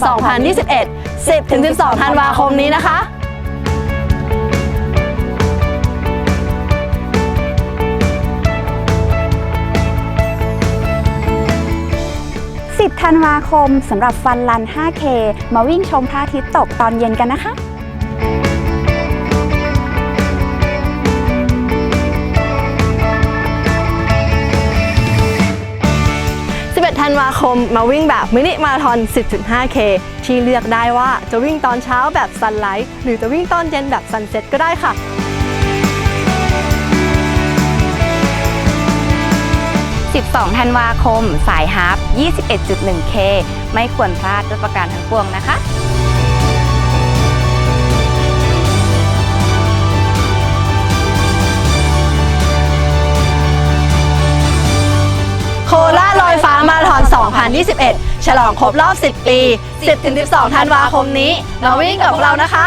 2021 10-12ธันวาคมนี้นะคะ10ธันวาคมสำหรับฟันลัน 5K มาวิ่งชมพระอาทิตย์ตกตอนเย็นกันนะคะ ธันวาคมมาวิ่งแบบมินิมาราธอน 10.5K ที่เลือกได้ว่าจะวิ่งตอนเช้าแบบซันไลท์หรือจะวิ่งตอนเย็นแบบซันเซ็ตก็ได้ค่ะ12 ธันวาคม สายฮาร์ฟ 21.1K ไม่ควรพลาดด้วยประการทั้งปวงนะคะ 2021 ฉลองครบรอบ 10 ปี 10-12 ธันวาคมนี้ มาวิ่งกับพวกเรานะคะ